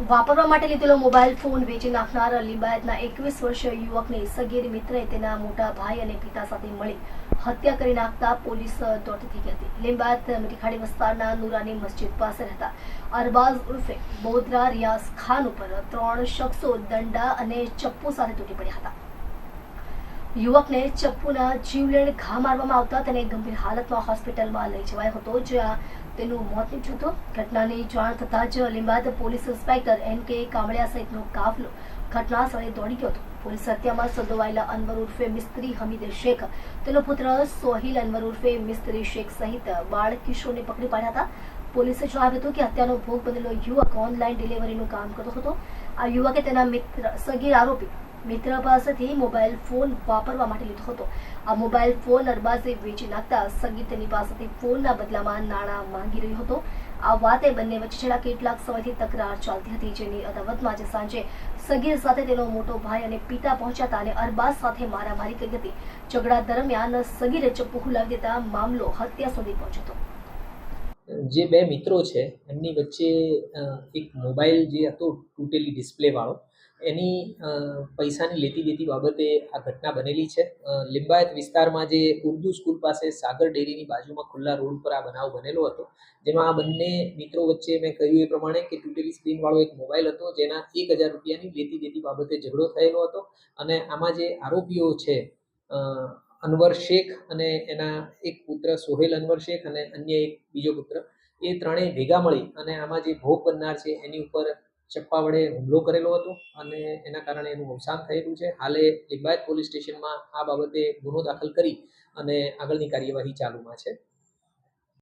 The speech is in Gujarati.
વાપરવા માટે લીધેલો મોબાઈલ ફોન વેચી નાખનાર લિંબાયતના એકવીસ વર્ષીય યુવકને સગીર મિત્રએ તેના મોટા ભાઈ અને પિતા સાથે મળી હત્યા કરી નાખતા પોલીસ દોડતી ગઈ હતી. લિંબાયત મીઠીખાડી વિસ્તારના નુરાની મસ્જિદ પાસે રહેતા અરબાઝ ઉર્ફે બોદરા રિયાઝ ખાન ઉપર ત્રણ શખ્સો દંડા અને ચપ્પુ સાથે તૂટી પડ્યા હતા. યુવકને ચપ્પુના જીવલેણ ઘા મારવામાં આવતા તેને ગંભીર હાલતમાં હોસ્પિટલમાં લઈ જવાયો હતો, જ્યાં તેનું મોત નીપજ્યું હતું. ઘટનાની જાણ થતાં જ લીંબાદ પોલીસ ઇન્સ્પેક્ટર એન કે કામળિયા સહિતનો કાફલો ઘટના સ્થળે દોડી ગયો હતો. પોલીસ હત્યામાં સંડોવાયેલા અનવર ઉર્ફે મિસ્ત્રી હમીદ શેખ, તેનો પુત્ર સોહિલ અનવર ઉર્ફે મિસ્ત્રી શેખ સહિત બાળ કિશોરને પકડી પાડ્યા હતા. પોલીસે જણાવ્યું હતું કે હત્યાનો ભોગ બનેલો યુવક ઓનલાઈન ડિલિવરીનું કામ કરતો હતો. આ યુવકે તેના મિત્ર સગીર આરોપી મિત્ર પાસેથી મોબાઈલ ફોન વાપરવા માટે લીધો હતો. આ મોબાઈલ ફોન અરબાઝે વેચી નાખતા સંગીતની તેની પાસેથી ફોનના બદલામાં નાણાં માંગી રહ્યો હતો. આ વાતે બંને વચ્ચે છેલ્લા કેટલાક સમયથી તકરાર ચાલતી હતી, જેની અદાવતમાં આજે સાંજે સગીર સાથે તેનો મોટો ભાઈ અને પિતા પહોંચ્યા હતા અને અરબાઝ સાથે મારામારી કરી હતી. ઝઘડા દરમિયાન સગીરે ચપ્પુ હુલાવી દેતા મામલો હત્યા સુધી પહોંચ્યો હતો. જે બે મિત્રો છે, એમની વચ્ચે એક મોબાઈલ જે હતો તૂટેલી ડિસ્પ્લે વાળો એની પૈસાની લેતી દેતી બાબતે આ ઘટના બનેલી છે. લિંબાયત વિસ્તારમાં જે ઉર્દુ સ્કૂલ પાસે સાગર ડેરીની બાજુમાં ખુલ્લા રોડ પર આ બનાવ બનેલો હતો, જેમાં આ બંને મિત્રો વચ્ચે મેં કહ્યું એ પ્રમાણે કે તૂટેલી સ્ક્રીનવાળો એક મોબાઈલ હતો, જેના એક હજાર રૂપિયાની લેતી દેતી બાબતે ઝઘડો થયેલો હતો. અને આમાં જે આરોપીઓ છે અનવર શેખ અને એના એક પુત્ર સોહેલ અનવર શેખ અને અન્ય એક બીજો પુત્ર, એ ત્રણેય ભેગા મળી અને આમાં જે ભોગ બનનાર છે, એની ઉપર ચપ્પા વડે હુમલો કરેલો હતો અને એના કારણે એનું અવસાન થયેલું છે. હાલે લિંબાયત પોલીસ સ્ટેશનમાં આ બાબતે ગુનો દાખલ કરી અને આગળની કાર્યવાહી ચાલુમાં છે.